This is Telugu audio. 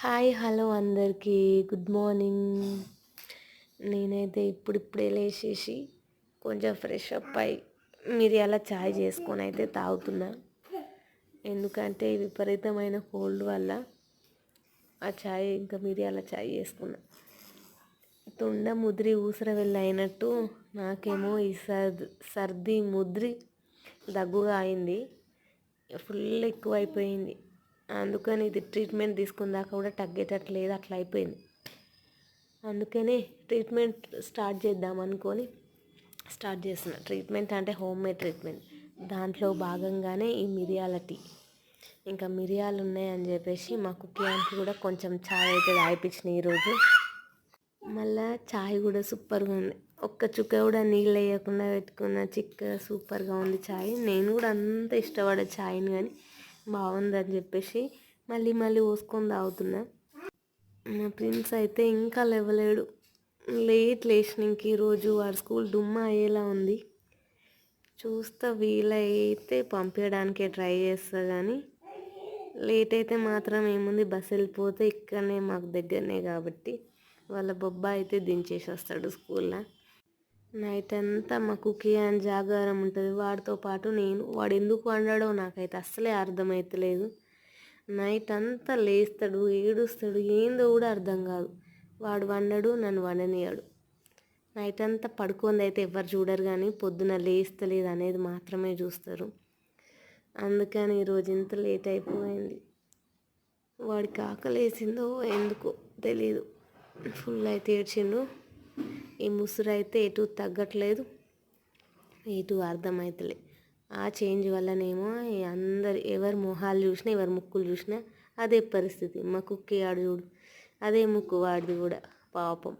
హాయ్ హలో అందరికీ. Good morning. నేనైతే ఇప్పుడిప్పుడే లేచేసి కొంచెం ఫ్రెష్ అప్ అయి మిరియాల ఛాయ్ చేసుకొని అయితే తాగుతున్నా. ఎందుకంటే విపరీతమైన కోల్డ్ వల్ల ఆ ఛాయ్ ఇంకా మిరియాల ఛాయ్ చేసుకున్నా. తుండ ముద్రి ఊసర వెళ్ళైనట్టు అయినట్టు నాకేమో ఈ సర్ది సర్ది ముద్రి దగ్గుగా అయింది. ఫుల్ ఎక్కువ అయిపోయింది అందుకని ఇది ట్రీట్మెంట్ తీసుకుందాక కూడా తగ్గేటట్లేదు అట్లా అయిపోయింది. అందుకనే ట్రీట్మెంట్ స్టార్ట్ చేద్దాం అనుకొని స్టార్ట్ చేసిన ట్రీట్మెంట్ అంటే హోమ్ మేడ్ ట్రీట్మెంట్ దాంట్లో భాగంగానే ఈ మిరియాల టీ. ఇంకా మిరియాలు ఉన్నాయని చెప్పేసి మా కుక్కియానికి కూడా కొంచెం ఛాయ్ అయితే తాగిపించిన ఈరోజు మళ్ళా ఛాయ్ కూడా సూపర్గా ఉంది. ఒక్క చుక్క కూడా నీళ్ళు వేయకుండా పెట్టుకున్న చిక్క సూపర్గా ఉంది ఛాయ్. నేను కూడా అంత ఇష్టపడే ఛాయ్ని కానీ బాగుందని చెప్పేసి మళ్ళీ మళ్ళీ పోసుకొని తాగుతున్నా. మా ప్రిన్స్ అయితే ఇంకా లేవలేడు. లేట్ లేచిన ఈరోజు వాడు స్కూల్ దుమ్మా అయ్యేలా ఉంది. చూస్తా వీలైతే పంపించడానికే ట్రై చేస్తా కానీ లేట్ అయితే మాత్రం ఏముంది బస్సు వెళ్ళిపోతే ఇక్కడనే మాకు దగ్గరనే కాబట్టి వాళ్ళ బొబ్బా అయితే దించేసి వస్తాడు స్కూల్లో. నైట్ అంతా మా కుకీ అని జాగారం ఉంటుంది. వాడితో పాటు నేను వాడు ఎందుకు వండాడో నాకైతే అస్సలే అర్థమవుతలేదు నైట్ అంతా లేస్తాడు ఏడుస్తాడు ఏందో కూడా అర్థం కాదు. వాడు వండడు నన్ను వండనియాడు నైట్ అంతా పడుకుంది అయితే ఎవరు చూడరు కానీ పొద్దున లేస్తలేదు అనేది మాత్రమే చూస్తారు. అందుకని ఈరోజు ఇంత లేట్ అయిపోయింది. వాడికి ఆకలేసిందో ఎందుకో తెలీదు. ఫుల్ అయితే ఏడ్చిండు. ఈ ముసురు అయితే ఎటు తగ్గట్లేదు. ఎటు అర్థమవుతలే ఆ చేంజ్ వల్లనేమో అందరు ఎవరి మొహాలు చూసినా ఎవరి ముక్కులు చూసినా అదే పరిస్థితి. మా కుక్కి ఆడు చూడు అదే ముక్కు వాడిది కూడా. పాపం.